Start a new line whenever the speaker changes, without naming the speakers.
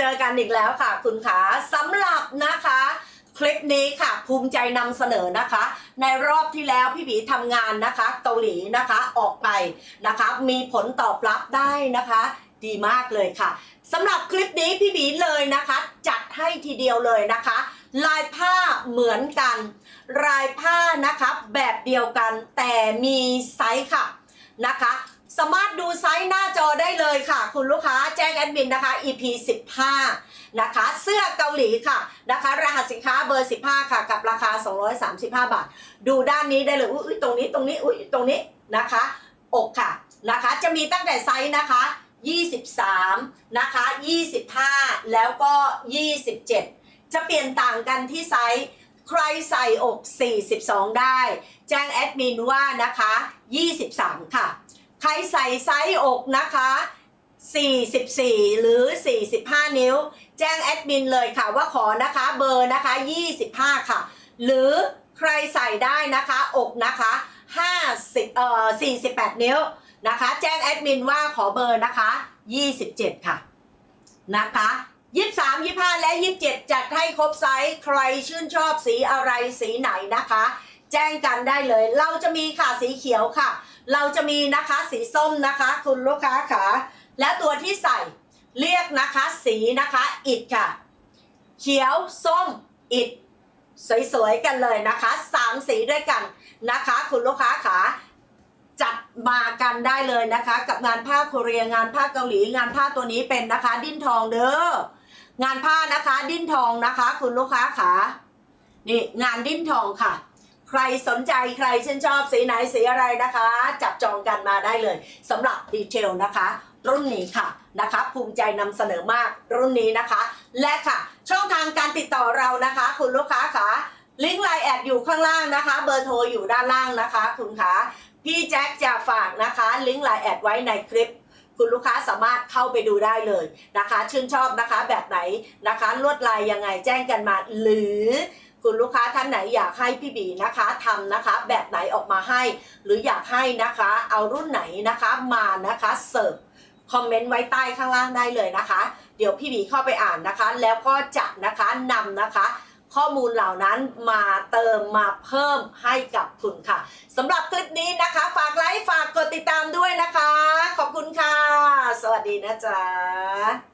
จอกันอีกแล้วค่ะ คุณขาสำหรับนะคะคลิปนี้ค่ะภูมิใจนำเสนอนะคะ ในรอบที่แล้วพี่บีทำงานนะคะ เกาหลีนะคะออกไปนะคะ มีผลตอบรับได้นะคะ ดีมากเลยค่ะสำหรับคลิปนี้พี่บีเลยนะคะ จัดให้ทีเดียวเลยนะคะ ลายผ้าเหมือนกัน ลายผ้านะคะแบบเดียวกันแต่มีไซส์ค่ะนะคะ สามารถดูไซส์หน้าจอได้เลยค่ะ คุณลูกค้าแจ้งแอดมินนะคะ EP 15 นะคะ เสื้อเกาหลีค่ะนะคะ รหัสสินค้าเบอร์ 15 ค่ะ กับราคา 235 บาท ดูด้านนี้ได้เลยอุ้ยตรงนี้ตรงนี้อุ้ยตรงนี้นะคะ อกค่ะนะคะ จะมีตั้งแต่ไซส์นะคะ 23 นะคะ 25 แล้วก็ 27 จะเปลี่ยนต่างกันที่ไซส์ใครใส่อก 42 ได้ แจ้งแอดมินว่านะคะ 23 ค่ะ ใครใส่ไซส์อกนะคะ 44 หรือ 45 นิ้ว แจ้งแอดมินเลยค่ะว่าขอนะคะเบอร์นะคะ 25 ค่ะ หรือใครใส่ได้นะคะอกนะคะ 50เอ่อ48 นิ้วนะคะ แจ้งแอดมินว่าขอเบอร์นะคะ 27 ค่ะนะคะ23 25และ27จัดให้ครบไซส์ใครชื่นชอบสีอะไรสีไหนนะคะ แจ้งกันได้เลย เราจะมีค่ะสีเขียวค่ะ เราจะมีนะคะสีส้มนะคะ คุณลูกค้าค่ะและตัวที่ใส่เรียกนะคะสีนะคะอิดค่ะ เขียวส้มอิดสวยๆกันเลยนะคะสามสีด้วยกันนะคะ คุณลูกค้าขาจัดมากันได้เลยนะคะ กับงานผ้าโคเรียงานผ้าเกาหลี งานผ้าตัวนี้เป็นนะคะ ดิ้นทองเด้องานผ้านะคะ ดิ้นทองนะคะ คุณลูกค้าขานี่งานดิ้นทองค่ะ ใครสนใจใครชื่นชอบสีไหนสีอะไรนะคะ จับจองกันมาได้เลยสำหรับดีเทลนะคะ รุ่นนี้ค่ะนะคะ ภูมิใจนำเสนอมากรุ่นนี้นะคะ และค่ะ ช่องทางการติดต่อเรานะคะ คุณลูกค้าคะลิงก์ไลน์แอดอยู่ข้างล่างนะคะ เบอร์โทรอยู่ด้านล่างนะคะ คุณคะพี่แจ็คจะฝากนะคะ ลิงก์ไลน์แอดไว้ในคลิปคุณลูกค้าสามารถเข้าไปดูได้เลยนะคะ ชื่นชอบนะคะแบบไหนนะคะ ลวดลายยังไงแจ้งกันมา หรือ คุณลูกค้าท่านไหนอยากให้พี่บีนะคะทำนะคะ แบบไหนออกมาให้ หรืออยากให้นะคะ เอารุ่นไหนนะคะมานะคะเสิร์ฟคอมเมนต์ไว้ใต้ข้างล่างได้เลยนะคะ เดี๋ยวพี่บีเข้าไปอ่านนะคะ แล้วก็จะนะคะนำนะคะข้อมูลเหล่านั้นมาเติมมาเพิ่มให้กับคุณค่ะสำหรับคลิปนี้นะคะ ฝากไลค์ฝากกดติดตามด้วยนะคะ ขอบคุณค่ะ สวัสดีนะจ๊ะ